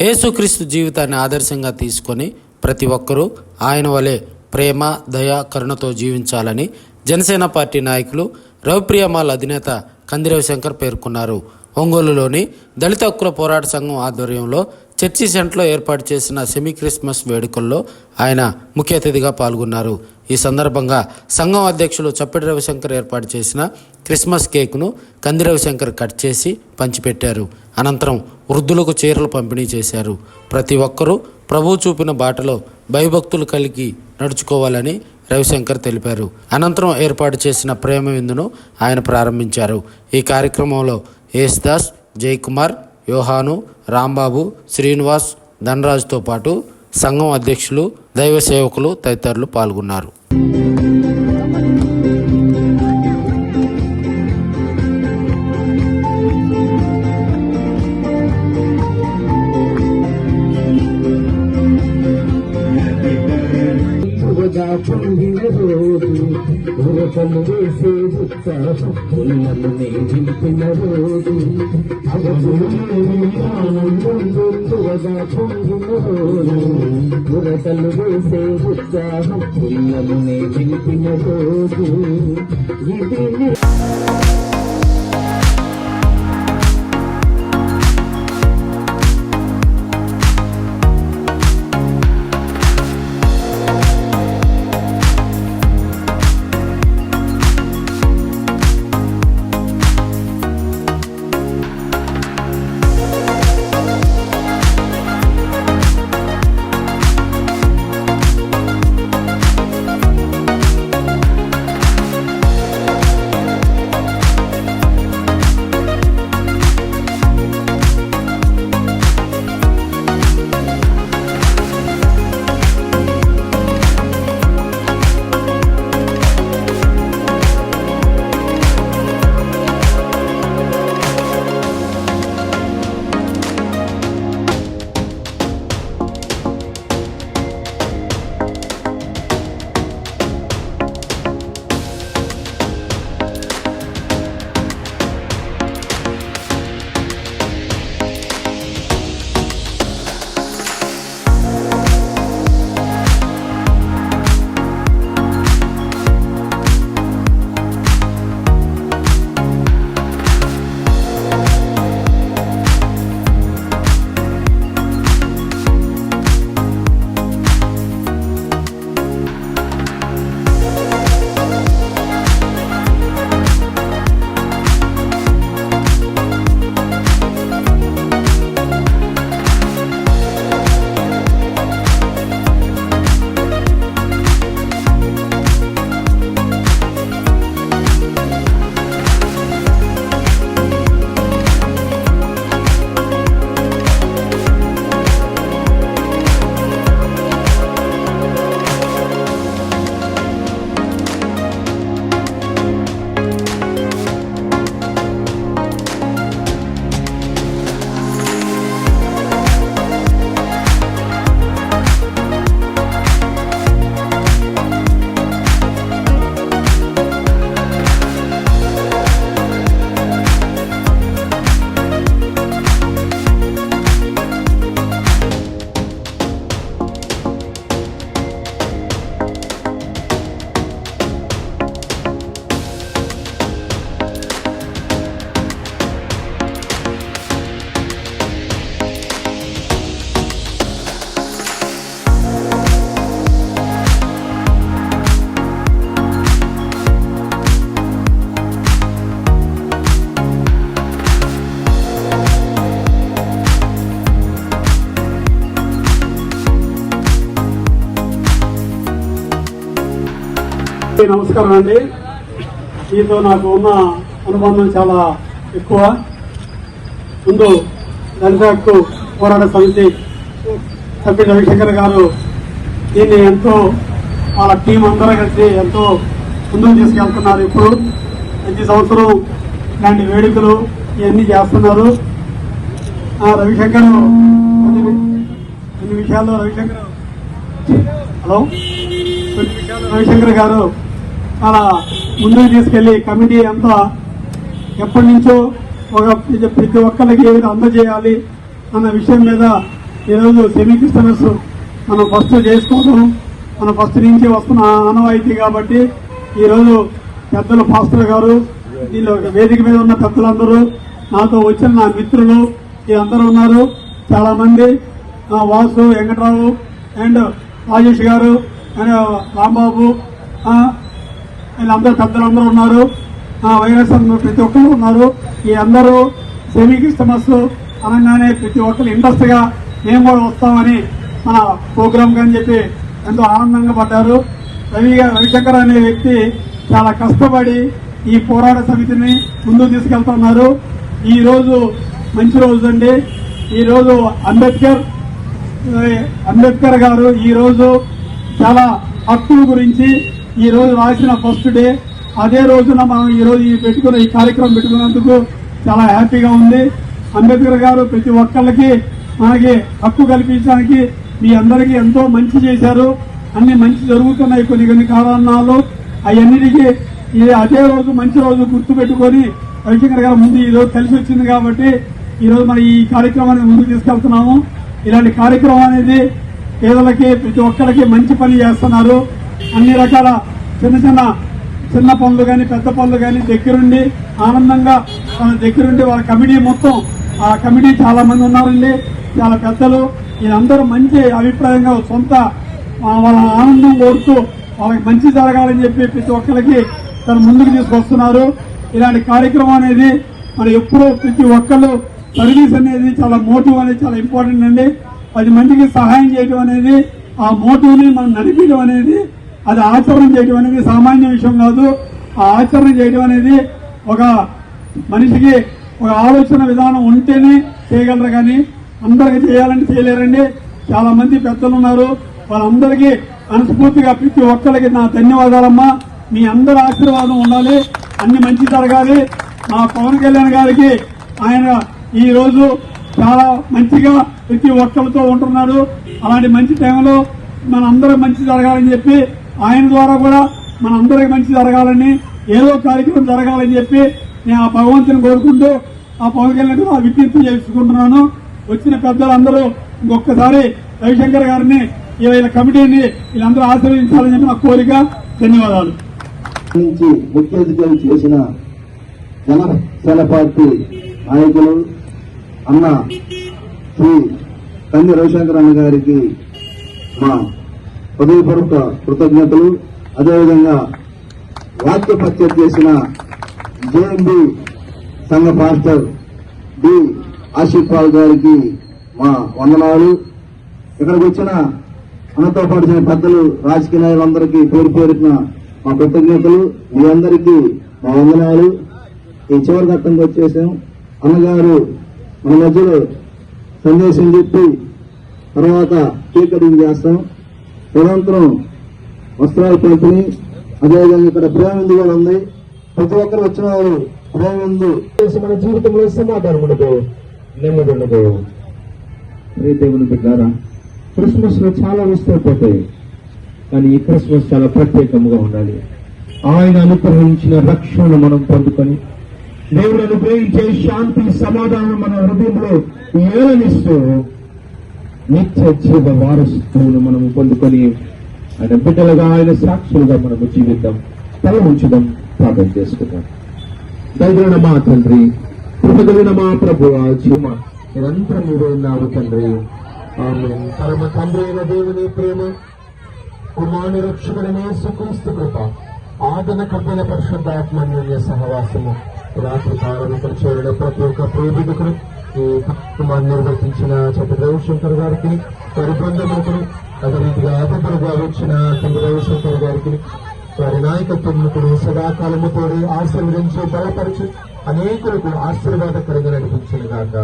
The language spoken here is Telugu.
యేసుక్రీస్తు జీవితాన్ని ఆదర్శంగా తీసుకొని ప్రతి ఒక్కరూ ఆయన వలె ప్రేమ దయ కరుణతో జీవించాలని జనసేన పార్టీ నాయకులు రవిప్రియమాల్ అధినేత కందిరవి శంకర్ పేర్కొన్నారు. ఒంగోలులోని దళిత హక్కుల పోరాట సంఘం ఆధ్వర్యంలో చర్చి సెంటర్లో ఏర్పాటు చేసిన సెమీ క్రిస్మస్ వేడుకల్లో ఆయన ముఖ్య అతిథిగా పాల్గొన్నారు. ఈ సందర్భంగా సంఘం అధ్యక్షులు చప్పటి రవిశంకర్ ఏర్పాటు చేసిన క్రిస్మస్ కేక్ను కంది రవిశంకర్ కట్ చేసి పంచిపెట్టారు. అనంతరం వృద్ధులకు చీరలు పంపిణీ చేశారు. ప్రతి ఒక్కరూ ప్రభు చూపిన బాటలో భయభక్తులు కలిగి నడుచుకోవాలని రవిశంకర్ తెలిపారు. అనంతరం ఏర్పాటు చేసిన ప్రేమ విందును ఆయన ప్రారంభించారు. ఈ కార్యక్రమంలో యేసుదాస్ జయకుమార్ యోహాను రాంబాబు శ్రీనివాస్ ధనరాజుతో పాటు సంఘం అధ్యక్షులు దైవ సేవకులు తదితరులు పాల్గొన్నారు. నింపిన ఆనందం యువగా పొందిన రోజు వేసే ఉత్సాహం పుల్లలు పిలిపిన రోజు ఇది అందరికీ నమస్కారం అండి. మీతో నాకు ఉన్న అనుబంధం చాలా ఎక్కువ. ముందు దళిత హక్కు పోరాట సమితి సభ్యుడు రవిశంకర్ గారు దీన్ని ఎంతో వాళ్ళ టీం అందరూ కలిసి ఎంతో ముందుకు తీసుకెళ్తున్నారు ఇప్పుడు. ప్రతి సంవత్సరం ఇలాంటి వేడుకలు ఇవన్నీ చేస్తున్నారు. రవిశంకర్ కొన్ని కొన్ని విషయాల్లో రవిశంకర్ హలో? కొన్ని విషయాలు రవిశంకర్ గారు అలా ముందుకు తీసుకెళ్ళి కమిటీ అంతా ఎప్పటి నుంచో ఒక ప్రతి ఒక్కరికి ఏది అందజేయాలి అన్న విషయం మీద ఈరోజు సెమీ క్రిస్టమస్ మనం ఫస్ట్ చేసుకోవడం మనం ఫస్ట్ నుంచి వస్తున్న ఆనవాయితీ కాబట్టి ఈరోజు పెద్దలు పాస్టర్ గారు దీనిలో వేదిక మీద ఉన్న పెద్దలందరూ నాతో వచ్చిన నా మిత్రులు వీళ్ళందరూ ఉన్నారు. చాలా మంది వాసు వెంకట్రావు అండ్ రాజేష్ గారు అండ్ రాంబాబు వీళ్ళందరూ పెద్దలందరూ ఉన్నారు. ఆ, వైరస్ ప్రతి ఒక్కరు ఉన్నారు. ఈ అందరూ సెమీ క్రిస్టమస్ అనగానే ప్రతి ఒక్కరు ఇంట్రెస్ట్గా మేము కూడా వస్తామని మన ప్రోగ్రామ్ అని చెప్పి ఎంతో ఆనందంగా పడ్డారు. రవి రవిశంకర్ అనే వ్యక్తి చాలా కష్టపడి ఈ పోరాట సమితిని ముందుకు తీసుకెళ్తున్నారు ఈ రోజు మంచి రోజు అండి. ఈ రోజు అంబేద్కర్ అంబేద్కర్ గారు ఈరోజు చాలా హక్కుల గురించి ఈ రోజు రాసిన ఫస్ట్ డే. అదే రోజున మనం ఈ రోజు ఈ పెట్టుకున్న ఈ కార్యక్రమం పెట్టుకున్నందుకు చాలా హ్యాపీగా ఉంది. అంబేద్కర్ గారు ప్రతి ఒక్కళ్ళకి మనకి హక్కు కల్పించడానికి మీ అందరికీ ఎంతో మంచి చేశారు. అన్ని మంచి జరుగుతున్నాయి కొన్ని కొన్ని కారణాలు. అవన్నిటికీ ఇది అదే రోజు మంచి రోజు గుర్తు పెట్టుకొని రవిశంకర్ గారు ముందు ఈ రోజు కలిసి వచ్చింది కాబట్టి ఈరోజు మనం ఈ కార్యక్రమాన్ని ముందుకు తీసుకెళ్తున్నాము. ఇలాంటి కార్యక్రమం అనేది పేదలకి ప్రతి ఒక్కరికి మంచి పని చేస్తున్నారు. అన్ని రకాల చిన్న చిన్న చిన్న పనులు కానీ పెద్ద పనులు కానీ దగ్గరుండి ఆనందంగా వాళ్ళ దగ్గరుండి వాళ్ళ కమిటీ మొత్తం ఆ కమిటీ చాలా మంది ఉన్నారండి. చాలా పెద్దలు. వీళ్ళందరూ మంచి అభిప్రాయంగా సొంత వాళ్ళ ఆనందం కోరుతూ వాళ్ళకి మంచి జరగాలని చెప్పి ప్రతి ఒక్కరికి తను ముందుకు తీసుకొస్తున్నారు. ఇలాంటి కార్యక్రమం అనేది మనం ఎప్పుడూ ప్రతి ఒక్కళ్ళు సర్వీస్ అనేది చాలా మోటివ్ అనేది చాలా ఇంపార్టెంట్ అండి. పది మందికి సహాయం చేయడం అనేది ఆ మోటివ్ని మనం నడిపించడం అనేది అది ఆచరణ చేయడం అనేది సామాన్య విషయం కాదు. ఆ ఆచరణ చేయడం అనేది ఒక మనిషికి ఒక ఆలోచన విధానం ఉంటేనే చేయగలరు కానీ అందరికి చేయాలంటే చేయలేరండి. చాలా మంది పెద్దలు ఉన్నారు. వాళ్ళందరికీ మనస్ఫూర్తిగా ప్రతి ఒక్కరికి నా ధన్యవాదాలమ్మా. మీ అందరి ఆశీర్వాదం ఉండాలి. అన్ని మంచి జరగాలి. మా పవన్ కళ్యాణ్ గారికి ఆయన ఈ రోజు చాలా మంచిగా ప్రతి ఒక్కరితో ఉంటున్నాడు. అలాంటి మంచి టైంలో మన అందరం మంచి జరగాలని చెప్పి ఆయన ద్వారా కూడా మన అందరికి మంచి జరగాలని ఏదో కార్యక్రమం జరగాలని చెప్పి నేను ఆ భగవంతుని కోరుకుంటూ ఆ పవన్ కళ్యాణ్ ఆ విజ్ఞప్తి చేసుకుంటున్నాను. వచ్చిన పెద్దలందరూ ఇంకొకసారి రవిశంకర్ గారిని వీళ్ళ కమిటీని వీళ్ళందరూ ఆశీర్వదించాలని చెప్పి నా కోరిక. ధన్యవాదాలు. నుంచి ముఖ్య అతిథులు చేసిన జనసేన పార్టీ నాయకులు అన్న శ్రీ కంది రవిశంకర్ అన్న గారికి మా హృదయపూర్వక కృతజ్ఞతలు. అదేవిధంగా వాక్య పరిచయం చేసిన జేఎంబి సంఘ పాస్టర్ డి ఆసిఫ్ పాల్ గారికి మా వందనాలు. ఇక్కడికి వచ్చిన మనతో పాటు చేసిన పెద్దలు రాజకీయ నాయకులందరికీ పేరు పేరున మా కృతజ్ఞతలు. మీ అందరికీ మా వందనాలు. ఈ చివరి ఘట్టంకి వచ్చేసాం. అన్నగారు మన మధ్యలో సందేశం చెప్పి తర్వాత కేక్ కటింగ్ చేస్తాం. తదనంతరం వస్త్రాలు పంపిణీ అదేవిధంగా ఇక్కడ ప్రేమిందు కూడా ఉంది ప్రతి ఒక్కరు వచ్చిన వారు ప్రేమిందు మన జీవితంలో సమాధానం ఉండదు నెమ్మది ఉండదు దేవుని బిడ్డారా క్రిస్మస్లో చాలా వస్తువులు పోతాయి కానీ ఈ క్రిస్మస్ చాలా ప్రత్యేకంగా ఉండాలి. ఆయన అనుగ్రహించిన రక్షణను మనం పొందుకొని దేవుడు అనుగ్రహించే శాంతి సమాధానం మన హృదయంలో ఏలనిస్తూ నిత్య జీవ వారసును మనము పొందుకొని ఆయన బిడ్డలుగా ఆయన సాక్షులుగా మనము జీవిద్దాం. తల ఉంచుదాం ప్రార్థన చేసుకుందాం. దైవన మా తండ్రి కృపగలిగిన మా ప్రభు జీవ నిరంతరం మీరే ఉన్నావు తండ్రి. ఆమె పరమ తండ్రి అయిన దేవుని ప్రేమ కుమారుని రక్షకుడనే సుక్రీస్తు కృప ఆదన కప్పిన పరిశుద్ధాత్మన్య సహవాసము రాత్రి కాలం ఇక్కడ చేరిన ప్రతి ఒక్క ప్రేమికుడు నిర్వర్తించిన చంద్ర రవిశంకర్ గారికి వారి బృందములకు అదే రీతిగా అతిథులుగా వచ్చిన చంద్ర రవిశంకర్ గారికి వారి నాయకత్వమును సదాకాలము తోడి ఆశీర్వదించి బలపరిచి అనేకులకు ఆశీర్వాదకరంగా నడిపించిన గాక.